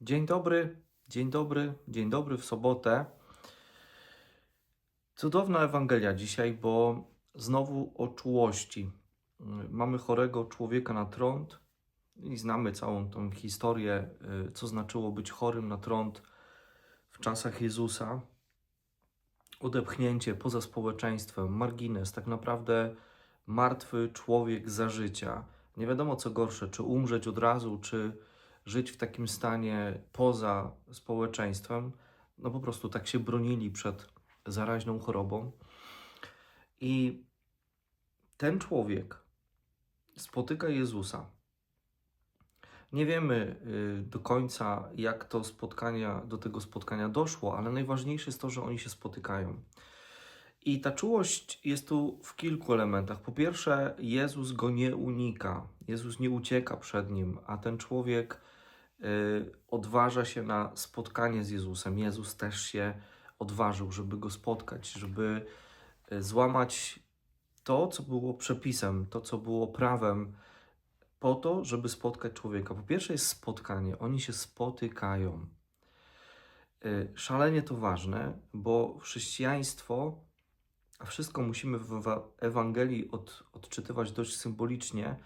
Dzień dobry, dzień dobry, dzień dobry w sobotę. Cudowna Ewangelia dzisiaj, bo znowu o czułości. Mamy chorego człowieka na trąd i znamy całą tą historię, y, co znaczyło być chorym na trąd w czasach Jezusa. Odepchnięcie poza społeczeństwem, margines, tak naprawdę martwy człowiek za życia. Nie wiadomo co gorsze, czy umrzeć od razu, czy żyć w takim stanie poza społeczeństwem. No po prostu tak się bronili przed zaraźną chorobą. I ten człowiek spotyka Jezusa. Nie wiemy y, do końca, jak to spotkania, do tego spotkania doszło, ale najważniejsze jest to, że oni się spotykają. I ta czułość jest tu w kilku elementach. Po pierwsze, Jezus go nie unika, Jezus nie ucieka przed nim, a ten człowiek odważa się na spotkanie z Jezusem. Jezus też się odważył, żeby go spotkać, żeby y, złamać to, co było przepisem, to, co było prawem, po to, żeby spotkać człowieka. Po pierwsze jest spotkanie, oni się spotykają. Y, Szalenie to ważne, bo chrześcijaństwo, a wszystko musimy w Ewa- Ewangelii od, odczytywać dość symbolicznie,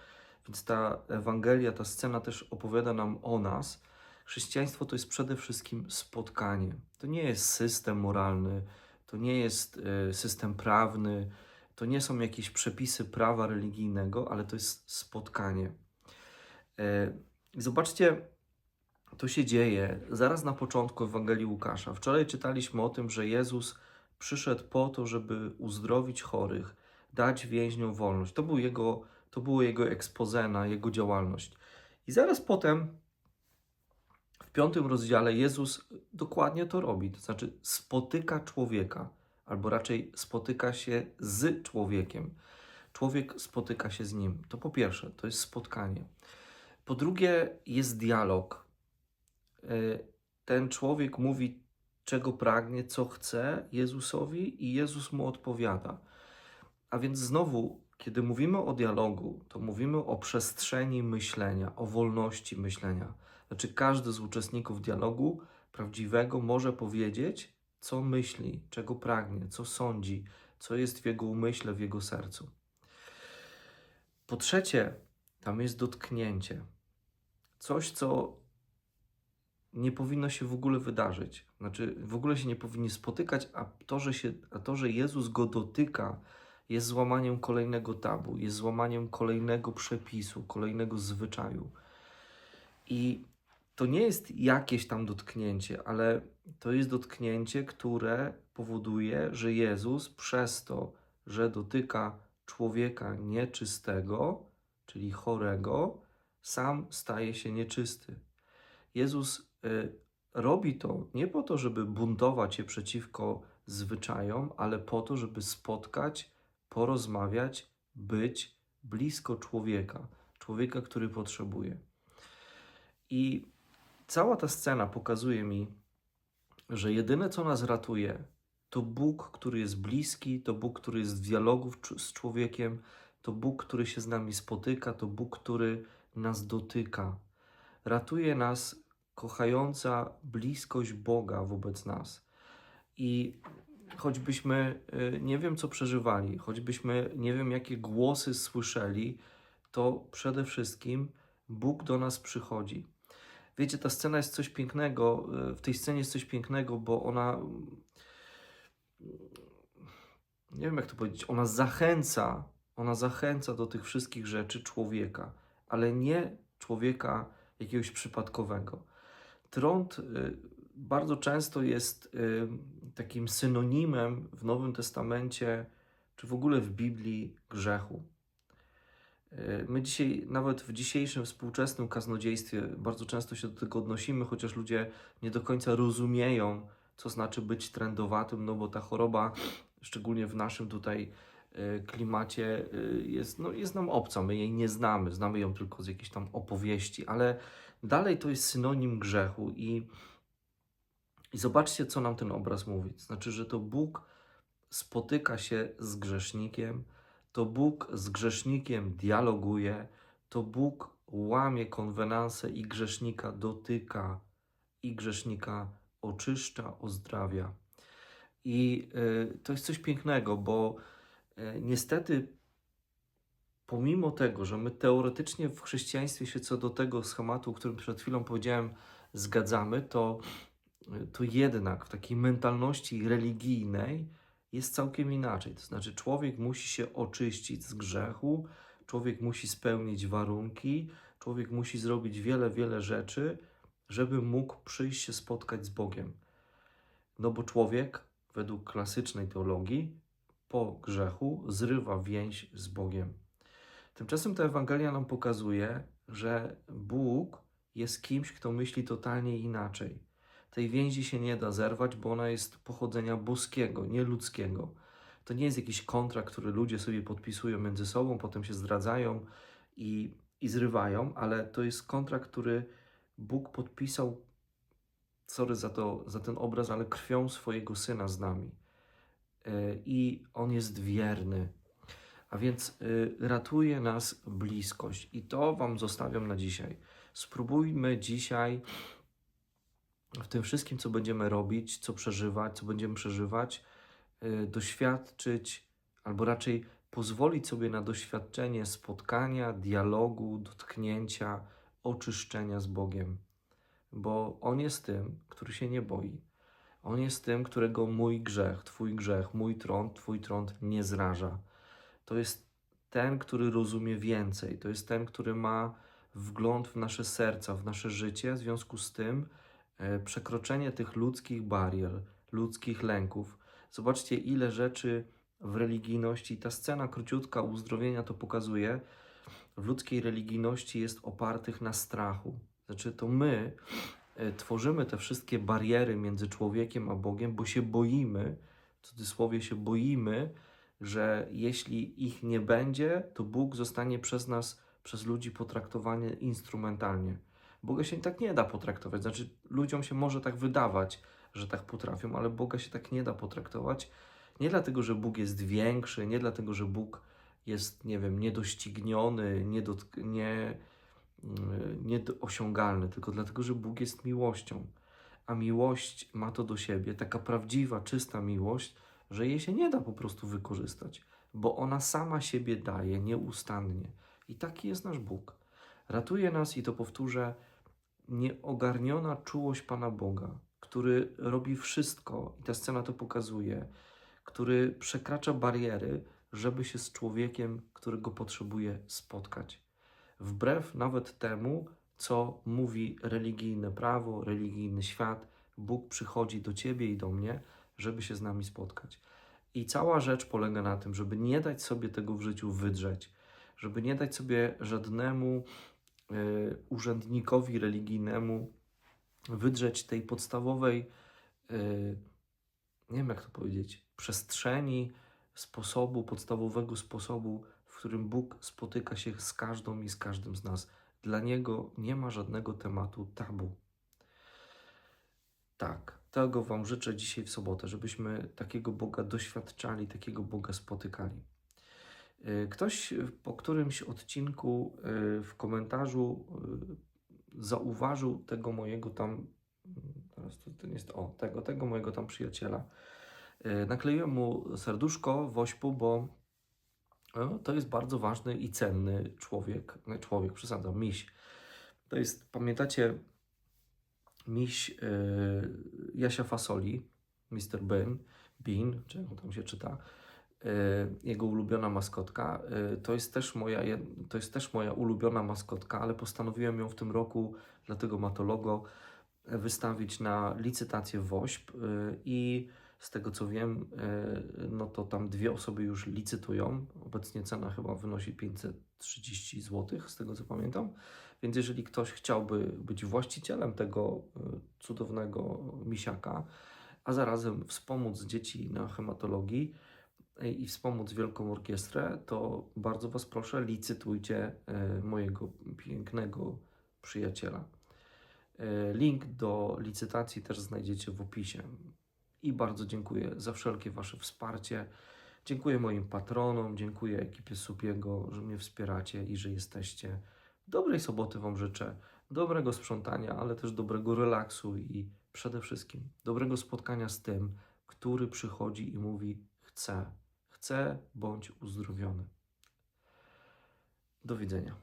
więc ta Ewangelia, ta scena też opowiada nam o nas. Chrześcijaństwo to jest przede wszystkim spotkanie. To nie jest system moralny, to nie jest y, system prawny, to nie są jakieś przepisy prawa religijnego, ale to jest spotkanie. E, Zobaczcie, to się dzieje zaraz na początku Ewangelii Łukasza. Wczoraj czytaliśmy o tym, że Jezus przyszedł po to, żeby uzdrowić chorych, dać więźniom wolność. To, był jego, to było jego expose na jego działalność. I zaraz potem, w piątym rozdziale, Jezus dokładnie to robi. To znaczy, spotyka człowieka, albo raczej spotyka się z człowiekiem. Człowiek spotyka się z nim. To po pierwsze, to jest spotkanie. Po drugie, jest dialog. Y, Ten człowiek mówi, czego pragnie, co chce Jezusowi, i Jezus mu odpowiada. A więc znowu, kiedy mówimy o dialogu, to mówimy o przestrzeni myślenia, o wolności myślenia. Znaczy, każdy z uczestników dialogu prawdziwego może powiedzieć, co myśli, czego pragnie, co sądzi, co jest w jego umyśle, w jego sercu. Po trzecie, tam jest dotknięcie. Coś, co nie powinno się w ogóle wydarzyć. Znaczy, w ogóle się nie powinni spotykać, a to, że, się, a to, że Jezus go dotyka, jest złamaniem kolejnego tabu, jest złamaniem kolejnego przepisu, kolejnego zwyczaju. I to nie jest jakieś tam dotknięcie, ale to jest dotknięcie, które powoduje, że Jezus przez to, że dotyka człowieka nieczystego, czyli chorego, sam staje się nieczysty. Jezus y, robi to nie po to, żeby buntować się przeciwko zwyczajom, ale po to, żeby spotkać, porozmawiać, być blisko człowieka, człowieka, który potrzebuje. I cała ta scena pokazuje mi, że jedyne, co nas ratuje, to Bóg, który jest bliski, to Bóg, który jest w dialogu z człowiekiem, to Bóg, który się z nami spotyka, to Bóg, który nas dotyka. Ratuje nas kochająca bliskość Boga wobec nas. I choćbyśmy y, nie wiem, co przeżywali, choćbyśmy nie wiem, jakie głosy słyszeli, to przede wszystkim Bóg do nas przychodzi. Wiecie, ta scena jest coś pięknego, y, w tej scenie jest coś pięknego, bo ona, mm, nie wiem jak to powiedzieć, ona zachęca, ona zachęca do tych wszystkich rzeczy człowieka, ale nie człowieka jakiegoś przypadkowego. Trąd y, bardzo często jest takim synonimem w Nowym Testamencie, czy w ogóle w Biblii grzechu. Y, My dzisiaj, nawet w dzisiejszym współczesnym kaznodziejstwie, bardzo często się do tego odnosimy, chociaż ludzie nie do końca rozumieją, co znaczy być trędowatym, no bo ta choroba, szczególnie w naszym tutaj y, klimacie, y, jest, no, jest nam obca, my jej nie znamy, znamy ją tylko z jakichś tam opowieści, ale dalej to jest synonim grzechu i, i zobaczcie, co nam ten obraz mówi. Znaczy, że to Bóg spotyka się z grzesznikiem, to Bóg z grzesznikiem dialoguje, to Bóg łamie konwenanse i grzesznika dotyka, i grzesznika oczyszcza, ozdrawia. I y, to jest coś pięknego, bo y, niestety, pomimo tego, że my teoretycznie w chrześcijaństwie się co do tego schematu, o którym przed chwilą powiedziałem, zgadzamy, to, to jednak w takiej mentalności religijnej jest całkiem inaczej. To znaczy, człowiek musi się oczyścić z grzechu, człowiek musi spełnić warunki, człowiek musi zrobić wiele, wiele rzeczy, żeby mógł przyjść się spotkać z Bogiem. No bo człowiek, według klasycznej teologii, po grzechu zrywa więź z Bogiem. Tymczasem ta Ewangelia nam pokazuje, że Bóg jest kimś, kto myśli totalnie inaczej. Tej więzi się nie da zerwać, bo ona jest pochodzenia boskiego, nie ludzkiego. To nie jest jakiś kontrakt, który ludzie sobie podpisują między sobą, potem się zdradzają i, i zrywają, ale to jest kontrakt, który Bóg podpisał, sorry za, to, za ten obraz, ale krwią swojego syna z nami. Yy, I on jest wierny. A więc yy, ratuje nas bliskość. I to Wam zostawiam na dzisiaj. Spróbujmy dzisiaj w tym wszystkim, co będziemy robić, co przeżywać, co będziemy przeżywać, yy, doświadczyć, albo raczej pozwolić sobie na doświadczenie spotkania, dialogu, dotknięcia, oczyszczenia z Bogiem. Bo On jest tym, który się nie boi. On jest tym, którego mój grzech, Twój grzech, mój trąd, Twój trąd nie zraża. To jest ten, który rozumie więcej. To jest ten, który ma wgląd w nasze serca, w nasze życie. W związku z tym przekroczenie tych ludzkich barier, ludzkich lęków. Zobaczcie, ile rzeczy w religijności, ta scena króciutka uzdrowienia to pokazuje, w ludzkiej religijności jest opartych na strachu. Znaczy, to my e, tworzymy te wszystkie bariery między człowiekiem a Bogiem, bo się boimy, w cudzysłowie się boimy, że jeśli ich nie będzie, to Bóg zostanie przez nas, przez ludzi potraktowany instrumentalnie. Boga się tak nie da potraktować. Znaczy, ludziom się może tak wydawać, że tak potrafią, ale Boga się tak nie da potraktować. Nie dlatego, że Bóg jest większy, nie dlatego, że Bóg jest, nie wiem, niedościgniony, niedot, nie, mm, tylko dlatego, że Bóg jest miłością. A miłość ma to do siebie, taka prawdziwa, czysta miłość, że jej się nie da po prostu wykorzystać, bo ona sama siebie daje nieustannie. I taki jest nasz Bóg. Ratuje nas, i to powtórzę, nieogarniona czułość Pana Boga, który robi wszystko, i ta scena to pokazuje, który przekracza bariery, żeby się z człowiekiem, którego potrzebuje, spotkać. Wbrew nawet temu, co mówi religijne prawo, religijny świat, Bóg przychodzi do ciebie i do mnie, żeby się z nami spotkać. I cała rzecz polega na tym, żeby nie dać sobie tego w życiu wydrzeć, żeby nie dać sobie żadnemu urzędnikowi religijnemu wydrzeć tej podstawowej, y, nie wiem jak to powiedzieć, przestrzeni, sposobu, podstawowego sposobu, w którym Bóg spotyka się z każdą i z każdym z nas. Dla Niego nie ma żadnego tematu tabu. Tak, tego Wam życzę dzisiaj w sobotę, żebyśmy takiego Boga doświadczali, takiego Boga spotykali. Y, ktoś po którymś odcinku y, w komentarzu y, zauważył tego mojego tam, teraz to ten jest, o, tego, tego mojego tam przyjaciela, nakleiłem mu serduszko w ośpu, bo e, to jest bardzo ważny i cenny człowiek. Nie człowiek, przesadzam, miś. To jest, pamiętacie, miś Jasia Fasoli, Mr. Bean, Bean, czy jak tam się czyta, jego ulubiona maskotka. Yy, to, jest też moja, to jest też moja ulubiona maskotka, ale postanowiłem ją w tym roku, dlatego ma to logo, wystawić na licytację WOŚP i z tego co wiem, e, no to tam dwie osoby już licytują. Obecnie cena chyba wynosi 530 zł, z tego co pamiętam. Więc jeżeli ktoś chciałby być właścicielem tego e, cudownego misiaka, a zarazem wspomóc dzieci na hematologii e, i wspomóc Wielką Orkiestrę, to bardzo Was proszę, licytujcie mojego pięknego przyjaciela. Link do licytacji też znajdziecie w opisie i bardzo dziękuję za wszelkie Wasze wsparcie. Dziękuję moim patronom, dziękuję ekipie Supiego, że mnie wspieracie i że jesteście. Dobrej soboty Wam życzę. dobrego sprzątania, ale też dobrego relaksu i przede wszystkim dobrego spotkania z tym, który przychodzi i mówi: Chcę, chcę, bądź uzdrowiony. Do widzenia.